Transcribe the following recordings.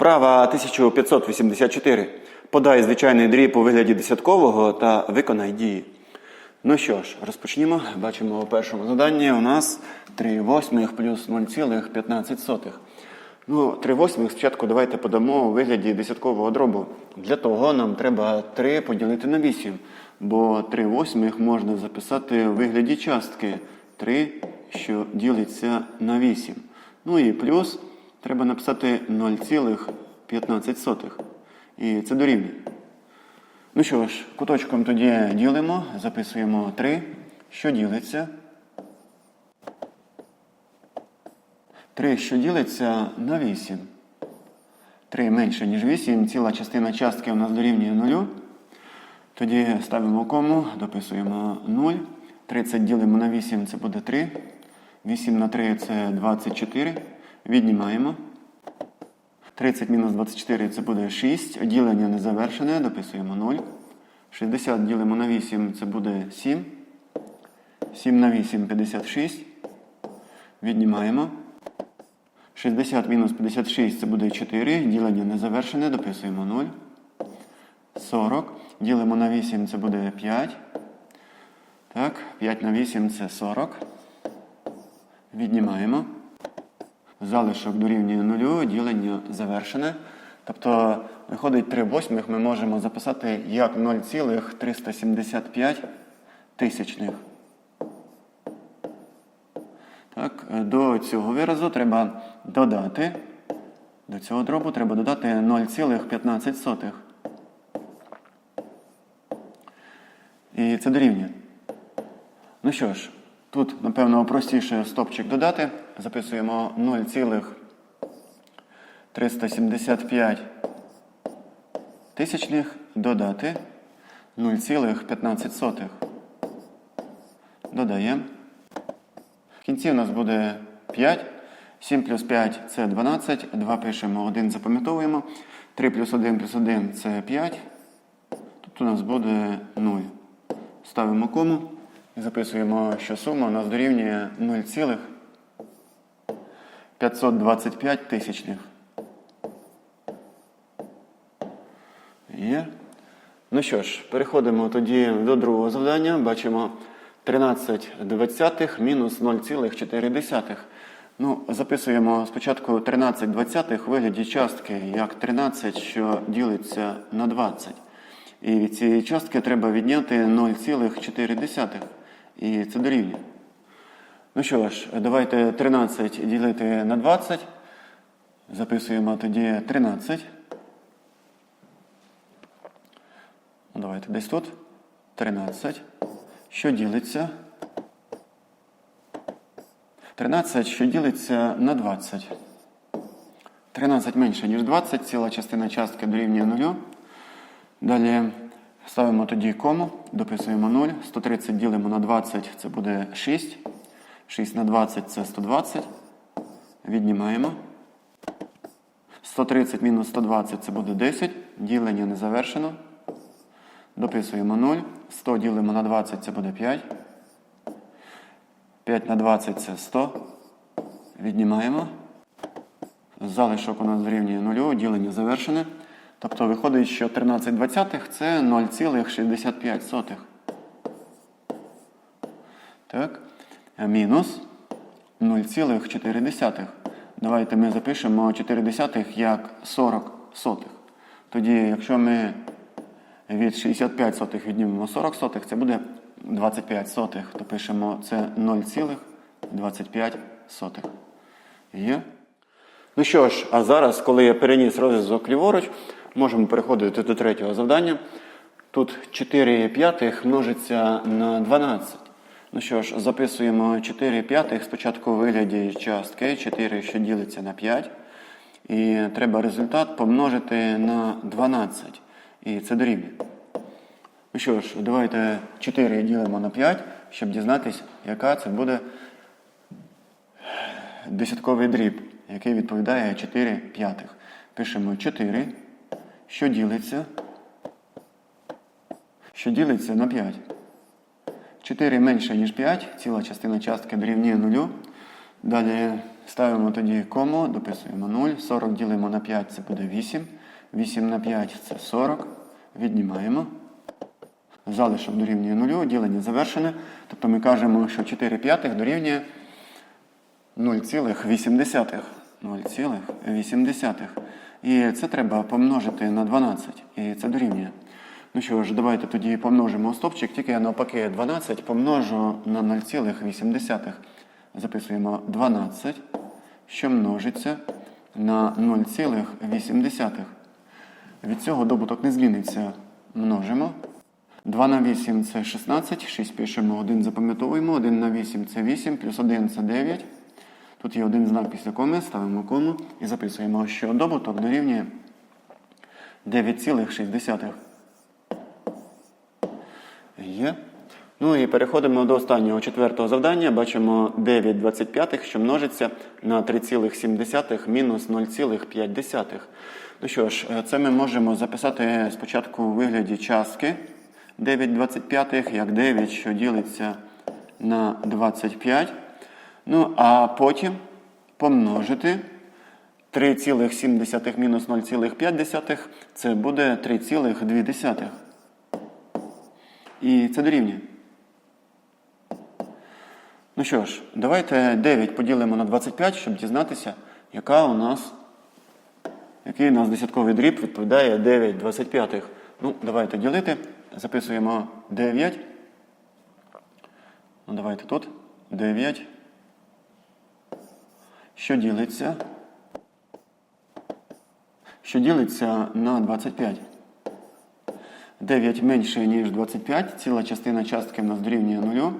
Вправа 1584. Подай звичайний дріб у вигляді десяткового та виконай дії. Ну що ж, розпочнімо. Бачимо у першому заданні у нас 3 восьмих плюс 0,15. Ну, 3 восьмих спочатку давайте подамо у вигляді десяткового дробу. Для того нам треба 3 поділити на 8, бо 3 восьмих можна записати у вигляді частки 3, що ділиться на 8. Ну і плюс треба написати 0,15. І це дорівнює. Ну що ж, куточком тоді ділимо, записуємо 3, що ділиться. 3, що ділиться на 8. 3 менше, ніж 8, ціла частина частки у нас дорівнює 0. Тоді ставимо кому, дописуємо 0. 30 ділимо на 8, це буде 3. 8 на 3 це 24. Віднімаємо. 30 мінус 24 це буде 6. Ділення не завершене, дописуємо 0. 60 ділимо на 8, це буде 7. 7 на 8 56. Віднімаємо. 60 мінус 56 це буде 4. Ділення не завершене, дописуємо 0. 40. Ділимо на 8, це буде 5. Так, 5 на 8 це 40. Віднімаємо. Залишок дорівнює 0, ділення завершене. Тобто, виходить 3 восьмих ми можемо записати як 0,375 тисячних. Так, до цього виразу треба додати. До цього дробу треба додати 0,15. І це дорівнює. Ну що ж, тут, напевно, простіше стопчик додати. Записуємо 0,375 тисячних додати 0,15. Додаємо. В кінці у нас буде 5. 7 плюс 5 це 12. 2 пишемо, 1 запам'ятовуємо. 3 плюс 1 плюс 1 це 5. Тут у нас буде 0. Ставимо кому і записуємо, що сума у нас дорівнює 0,525 тисячних. Є. Ну що ж, переходимо тоді до другого завдання. Бачимо 13 двадцятих мінус 0,4. Ну, записуємо спочатку 13 двадцятих вигляді частки як 13, що ділиться на 20. І від цієї частки треба відняти 0,4. І це дорівнює. Ну що ж, давайте 13 ділити на 20. Записуємо тоді 13. Ну, Давайте десь тут. 13. Що ділиться? 13, що ділиться на 20. 13 менше, ніж 20, ціла частина частки дорівнює 0. Далі ставимо тоді кому, дописуємо 0. 130 ділимо на 20, це буде 6. 6 на 20 це 120. Віднімаємо. 130 мінус 120 це буде 10. Ділення не завершено. Дописуємо 0. 100 ділимо на 20, це буде 5. 5 на 20 це 100. Віднімаємо. Залишок у нас дорівнює 0, ділення завершене. Тобто виходить, що 13 двадцятих це 0,65. Так. Мінус 0,4. Давайте ми запишемо 4 як 40 сотих. Тоді, якщо ми від 65 сотих віднімемо 40 сотих, це буде 25 сотих. То пишемо це 0,25 сотих. Є? Ну що ж, а зараз, коли я переніс розв'язок ліворуч, можемо переходити до третього завдання. Тут 4 п'ятих множиться на 12. Ну що ж, записуємо 4 п'ятих спочатку у вигляді частки 4, що ділиться на 5. І треба результат помножити на 12. І це дорівнює. Ну що ж, давайте 4 ділимо на 5, щоб дізнатися, яка це буде десятковий дріб, який відповідає 4 п'ятих. Пишемо 4, що ділиться, що ділиться на 5. 4 менше, ніж 5, ціла частина частки дорівнює 0. Далі ставимо тоді кому, дописуємо 0. 40 ділимо на 5, це буде 8. 8 на 5 це 40. Віднімаємо. Залишок дорівнює 0, ділення завершене. Тобто ми кажемо, що 4 п'ятих дорівнює 0,8. 0,8. І це треба помножити на 12. І це дорівнює. Ну що ж, давайте тоді помножимо стопчик, тільки я навпаки 12 помножу на 0,8. Записуємо 12, що множиться на 0,8. Від цього добуток не зміниться. Множимо. 2 на 8 це 16, 6 пишемо, 1 запам'ятовуємо, 1 на 8 це 8, плюс 1 це 9. Тут є один знак після коми, ставимо кому і записуємо, що добуток дорівнює 9,6. Є. Ну і переходимо до останнього четвертого завдання. Бачимо 9 25, що множиться на 3,7 мінус 0,5. Ну що ж, е, це ми можемо записати спочатку у вигляді частки 9 25, як 9, що ділиться на 25. Ну, а потім помножити 3,7 мінус 0,5, це буде 3,2. І це дорівнює. Ну що ж, давайте 9 поділимо на 25, щоб дізнатися, яка у нас, який у нас десятковий дріб відповідає 9 25. Ну, давайте ділити. Записуємо 9. Ну, давайте тут. 9. Що ділиться? Що ділиться на 25. 9 менше, ніж 25. Ціла частина частки в нас дорівнює 0.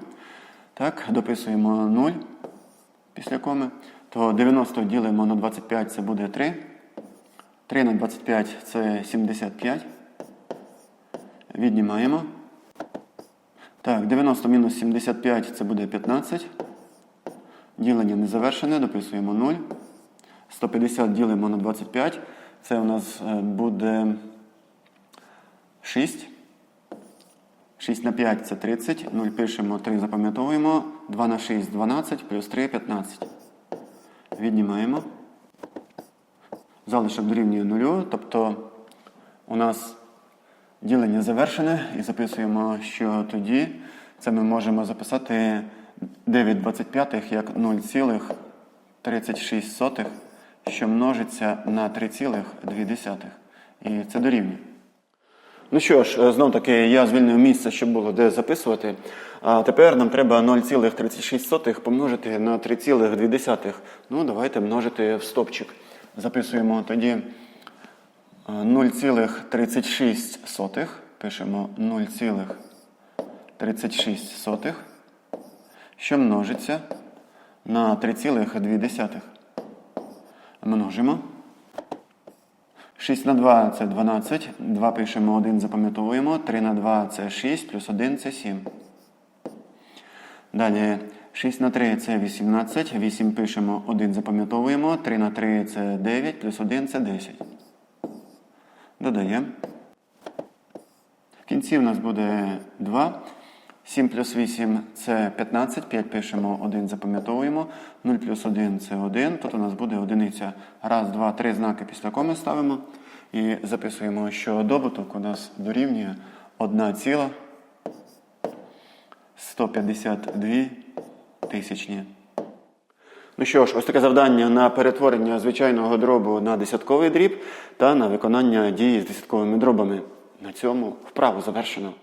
Так, дописуємо 0 після коми. То 90 ділимо на 25, це буде 3. 3 на 25 це 75. Віднімаємо. Так, 90 мінус 75 це буде 15. Ділення не завершене, дописуємо 0. 150 ділимо на 25. Це у нас е, буде 6. 6 на 5 це 30. 0 пишемо, 3 запам'ятовуємо. 2 на 6 12, плюс 3 15. Віднімаємо. Залишок дорівнює 0. Тобто у нас ділення завершене. І записуємо, що тоді це ми можемо записати 9 25 як 0,36, що множиться на 3,2. І це дорівнює. Ну що ж, знов таки я звільнив місце, щоб було де записувати. А тепер нам треба 0,36 помножити на 3,2. Ну, давайте множити в стопчик. Записуємо тоді е, 0,36. Пишемо 0,36, що множиться на 3,2. Множимо. 6 на 2 це 12. 2 пишемо 1, запам'ятовуємо. 3 на 2 це 6, плюс 1 це 7. Далі 6 на 3 це 18. 8 пишемо 1, запам'ятовуємо. 3 на 3 це 9, плюс 1 це 10. Додаємо. В кінці в нас буде 2. 7 плюс 8 це 15. 5 пишемо 1, запам'ятовуємо. 0 плюс 1 це 1. Тут у нас буде одиниця. Раз, два, три знаки після коми ставимо. І записуємо, що добуток у нас дорівнює 1,152 тисячні. Ну що ж, ось таке завдання на перетворення звичайного дробу на десятковий дріб та на виконання дії з десятковими дробами. На цьому вправу завершено.